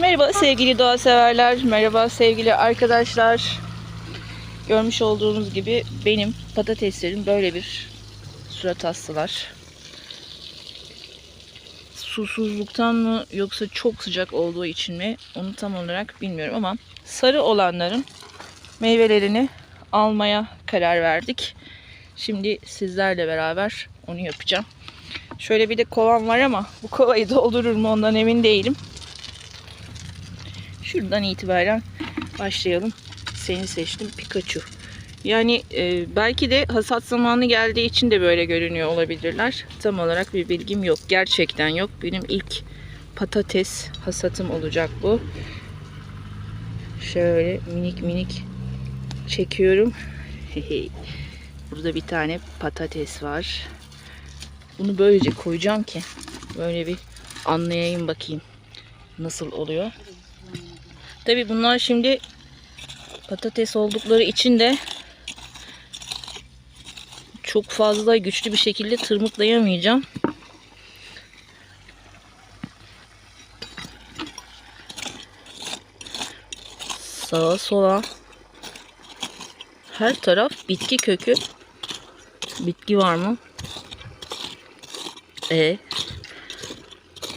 Merhaba sevgili doğa severler, merhaba sevgili arkadaşlar. Görmüş olduğunuz gibi benim patateslerim böyle bir surat astılar. Susuzluktan mı yoksa çok sıcak olduğu için mi onu tam olarak bilmiyorum ama sarı olanların meyvelerini almaya karar verdik. Şimdi sizlerle beraber onu yapacağım. Şöyle bir de kovam var ama bu kovayı doldurur mu ondan emin değilim. Şuradan itibaren başlayalım. Seni seçtim Pikachu. Yani e, belki de hasat zamanı geldiği için de böyle görünüyor olabilirler. Tam olarak bir bilgim yok. Gerçekten yok. Benim ilk patates hasatım olacak bu. Şöyle minik minik çekiyorum. Burada bir tane patates var. Bunu böylece koyacağım ki böyle bir anlayayım bakayım nasıl oluyor. Tabi bunlar şimdi patates oldukları için de çok fazla güçlü bir şekilde tırmıklayamayacağım. Sağa sola her taraf bitki kökü. Bitki var mı? E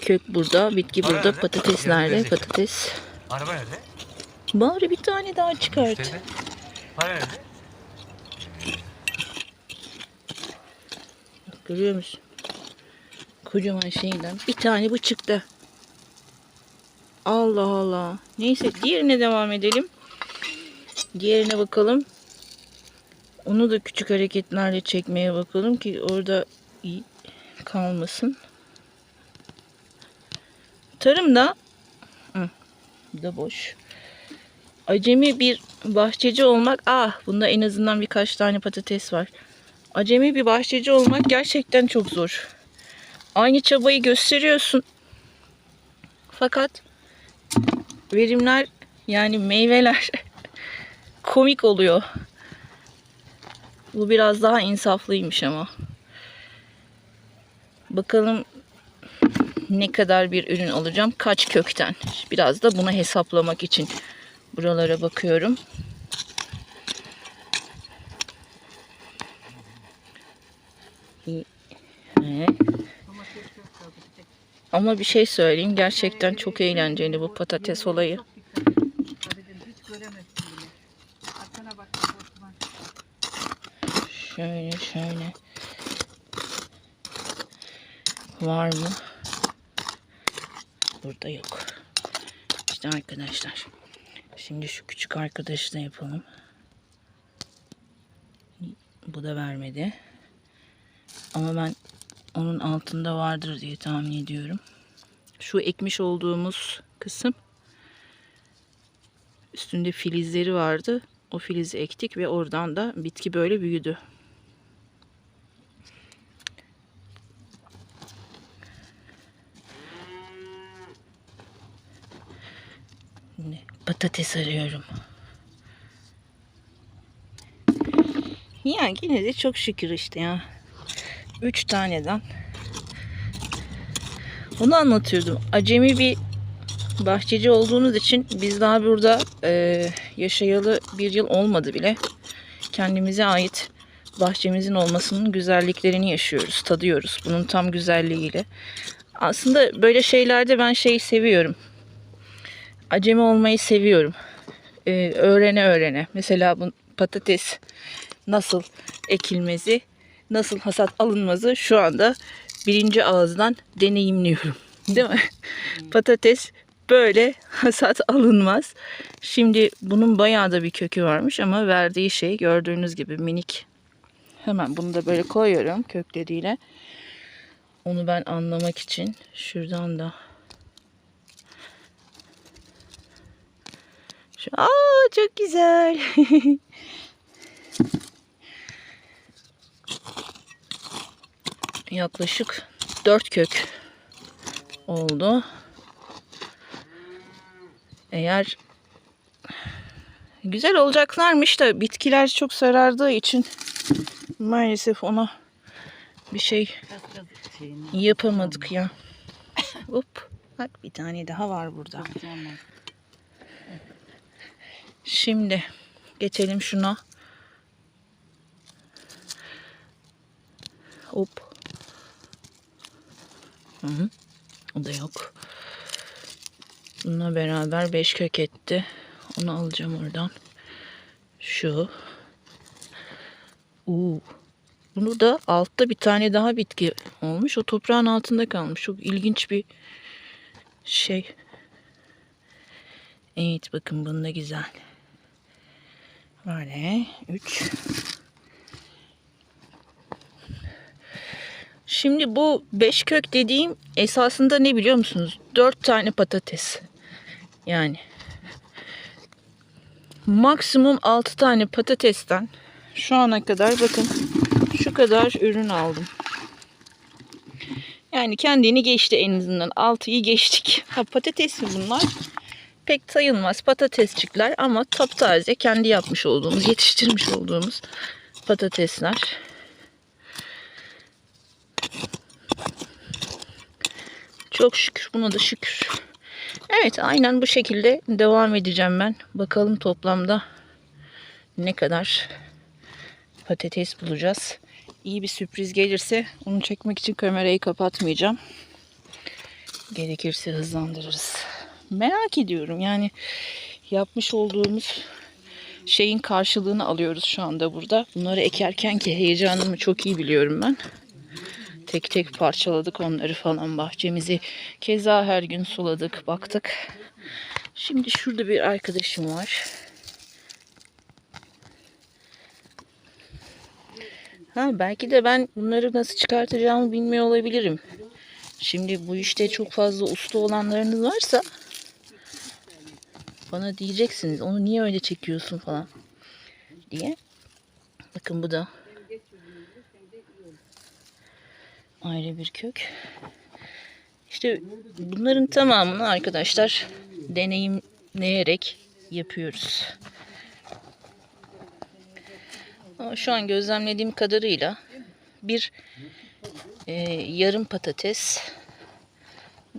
kök burada, bitki burada, patates nerede? Patates. Araba nerede? Bari bir tane daha çıkart. Para nerede? Görüyor musun? Kocaman şeyden bir tane bu çıktı. Allah Allah. Neyse diğerine devam edelim. Diğerine bakalım. Onu da küçük hareketlerle çekmeye bakalım ki orada iyi kalmasın. Tarımda bu da boş. Acemi bir bahçeci olmak ah bunda en azından birkaç tane patates var. Acemi bir bahçeci olmak gerçekten çok zor. Aynı çabayı gösteriyorsun. Fakat verimler yani meyveler komik oluyor. Bu biraz daha insaflıymış ama. Bakalım ne kadar bir ürün alacağım. Kaç kökten. Biraz da bunu hesaplamak için buralara bakıyorum. Ama bir şey söyleyeyim. Gerçekten çok eğlenceli bu patates olayı. Şöyle şöyle. Var mı? Burada yok. İşte arkadaşlar. Şimdi şu küçük arkadaşı da yapalım. Bu da vermedi. Ama ben onun altında vardır diye tahmin ediyorum. Şu ekmiş olduğumuz kısım üstünde filizleri vardı. O filizi ektik ve oradan da bitki böyle büyüdü. Şimdi patates arıyorum. Ya yine de çok şükür işte ya. Üç taneden. Onu anlatıyordum. Acemi bir bahçeci olduğunuz için biz daha burada e, yaşayalı bir yıl olmadı bile. Kendimize ait bahçemizin olmasının güzelliklerini yaşıyoruz, tadıyoruz. Bunun tam güzelliğiyle. Aslında böyle şeylerde ben şeyi seviyorum. Acemi olmayı seviyorum. E, öğrene öğrene. Mesela bu patates nasıl ekilmezi, nasıl hasat alınmazı şu anda birinci ağızdan deneyimliyorum. Değil mi? Patates böyle hasat alınmaz. Şimdi bunun bayağı da bir kökü varmış ama verdiği şey gördüğünüz gibi minik. Hemen bunu da böyle koyuyorum kökleriyle. Onu ben anlamak için şuradan da Şu, aa çok güzel. Yaklaşık 4 kök oldu. Eğer güzel olacaklarmış da bitkiler çok sarardığı için maalesef ona bir şey yapamadık ya. Hop. Bak bir tane daha var burada. Şimdi geçelim şuna. Hop. Hı -hı. O da yok. Bununla beraber 5 kök etti. Onu alacağım oradan. Şu. Uuu. Bunu da altta bir tane daha bitki olmuş. O toprağın altında kalmış. Çok ilginç bir şey. Evet bakın bunda güzel. Böyle 3. Şimdi bu beş kök dediğim esasında ne biliyor musunuz? Dört tane patates. Yani maksimum altı tane patatesten şu ana kadar bakın şu kadar ürün aldım. Yani kendini geçti en azından. Altıyı geçtik. Ha, patates mi bunlar? Pek sayılmaz patatesçikler ama taptaze kendi yapmış olduğumuz, yetiştirmiş olduğumuz patatesler. Çok şükür buna da şükür. Evet aynen bu şekilde devam edeceğim ben. Bakalım toplamda ne kadar patates bulacağız. İyi bir sürpriz gelirse onu çekmek için kamerayı kapatmayacağım. Gerekirse hızlandırırız. Merak ediyorum yani yapmış olduğumuz şeyin karşılığını alıyoruz şu anda burada. Bunları ekerken ki heyecanımı çok iyi biliyorum ben. Tek tek parçaladık onları falan bahçemizi. Keza her gün suladık, baktık. Şimdi şurada bir arkadaşım var. Ha, belki de ben bunları nasıl çıkartacağımı bilmiyor olabilirim. Şimdi bu işte çok fazla usta olanlarınız varsa bana diyeceksiniz onu niye öyle çekiyorsun falan diye. Bakın bu da ayrı bir kök. İşte bunların tamamını arkadaşlar deneyimleyerek yapıyoruz. Ama şu an gözlemlediğim kadarıyla bir e, yarım patates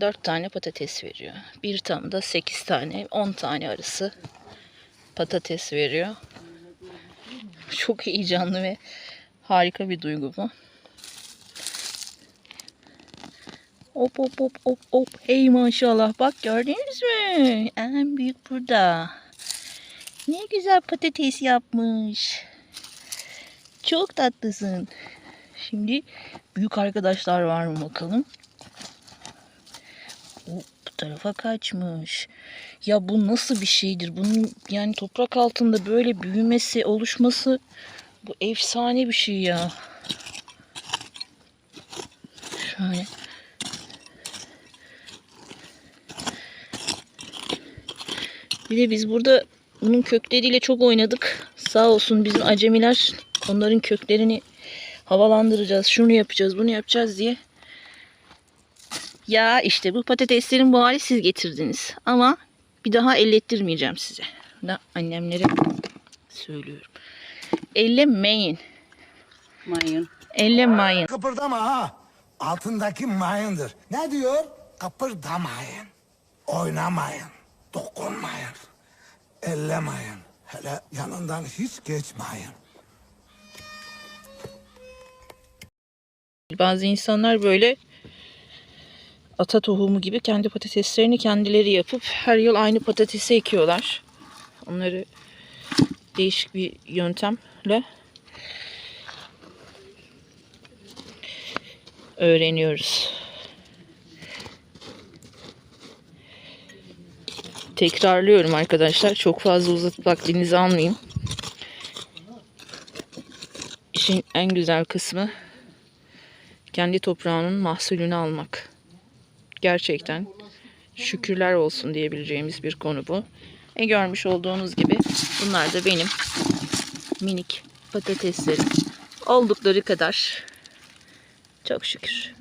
4 tane patates veriyor. Bir tam da 8 tane 10 tane arası patates veriyor. Çok heyecanlı ve harika bir duygu bu. Hop hop hop hop hop. Hey maşallah. Bak gördünüz mü? En büyük burada. Ne güzel patates yapmış. Çok tatlısın. Şimdi büyük arkadaşlar var mı bakalım. Tarafa kaçmış. Ya bu nasıl bir şeydir? Bunun yani toprak altında böyle büyümesi, oluşması bu efsane bir şey ya. Şöyle. Bir de biz burada bunun kökleriyle çok oynadık. Sağ olsun bizim acemiler onların köklerini havalandıracağız. Şunu yapacağız, bunu yapacağız diye. Ya işte bu patateslerin bu hali siz getirdiniz. Ama bir daha ellettirmeyeceğim size. Da annemlere söylüyorum. Ellemeyin. Mayın. Ellemeyin. Kıpırdama ha. Altındaki mayındır. Ne diyor? Kıpırdamayın. Oynamayın. Dokunmayın. Ellemeyin. Hele yanından hiç geçmeyin. Bazı insanlar böyle ata tohumu gibi kendi patateslerini kendileri yapıp her yıl aynı patatesi ekiyorlar. Onları değişik bir yöntemle öğreniyoruz. Tekrarlıyorum arkadaşlar. Çok fazla uzatıp vaktinizi almayayım. İşin en güzel kısmı kendi toprağının mahsulünü almak. Gerçekten şükürler olsun diyebileceğimiz bir konu bu. E görmüş olduğunuz gibi bunlar da benim minik patateslerim. Oldukları kadar çok şükür.